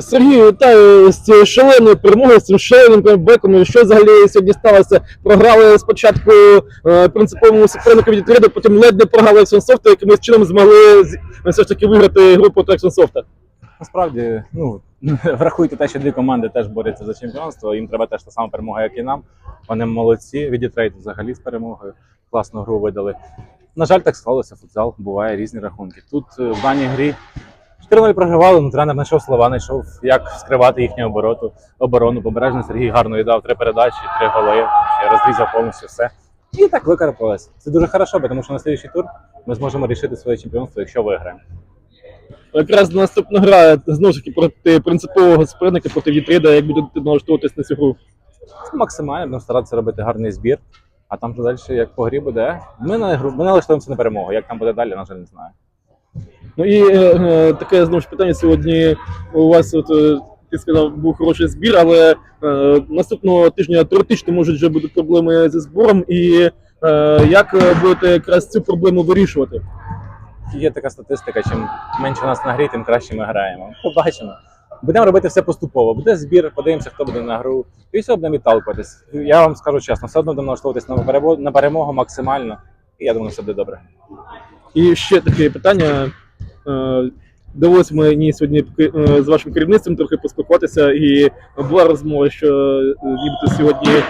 Сергій, вітаю з цією шаленою перемогою, з цим шаленим камбеком. Що взагалі сьогодні сталося? Програли спочатку е, принциповому супернику від Трейду, потім ледь не програли Ексонсофту, якимось чином змогли все ж таки виграти гру проти Ексонсофта. Насправді, ну врахуйте те, що дві команди теж борються за чемпіонство. Їм треба теж та сама перемога, як і нам. Вони молодці. Відітрейд взагалі з перемогою. Класну гру видали. На жаль, так склалося футзал, буває різні рахунки. Тут е, в даній грі 4-0 програвали, ну тренер знайшов слова, знайшов, як скривати їхню обороту, оборону. Побережний Сергій гарно віддав три передачі, три голи, ще розрізав повністю все. І так викарпалось. Це дуже хорошо, тому що на слідчий тур ми зможемо рішити своє чемпіонство, якщо виграємо. Якраз наступна гра знову ж таки проти принципового суперника проти Вітрейда, як будете налаштовуватись на цю гру. максимально будемо старатися робити гарний збір. А там вже далі, як по грі буде. Ми на ми налаштуємося на перемогу. Як там буде далі, на жаль, не знаю. Ну і е, е, таке знову ж питання сьогодні. У вас от е, ти сказав, був хороший збір, але е, наступного тижня теоретично можуть вже бути проблеми зі збором. І е, як е, будете якраз цю проблему вирішувати? Є така статистика, чим менше нас на грі, тим краще ми граємо. Побачимо. Будемо робити все поступово. Буде збір, подивимося, хто буде на гру. І все будемо відталкуватись. Я вам скажу чесно, все одно будемо налаштовуватись на перемогу, на перемогу максимально. І я думаю, все буде добре. І ще таке питання. Е, Довелося мені сьогодні е, з вашим керівництвом трохи поспілкуватися, і була розмова, що е, нібито сьогодні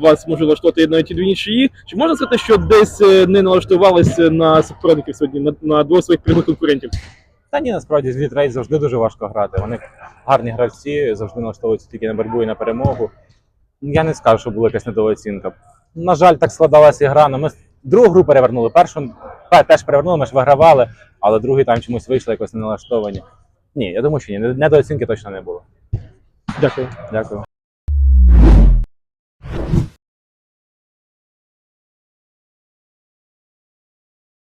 вас може влаштувати навіть і дві нічиї. Чи можна сказати, що десь не налаштувалися на суперників сьогодні, на, на двох своїх прямих конкурентів? Та ні, насправді з Літрейд завжди дуже важко грати. Вони гарні гравці, завжди налаштовуються тільки на боротьбу і на перемогу. Я не скажу, що була якась недооцінка. На жаль, так складалася гра. Ну, ми другу гру перевернули. Першу пе- теж перевернули, ми ж вигравали, але другий там чомусь вийшли якось не налаштовані. Ні, я думаю, що ні. Недооцінки точно не було. Дякую. Дякую.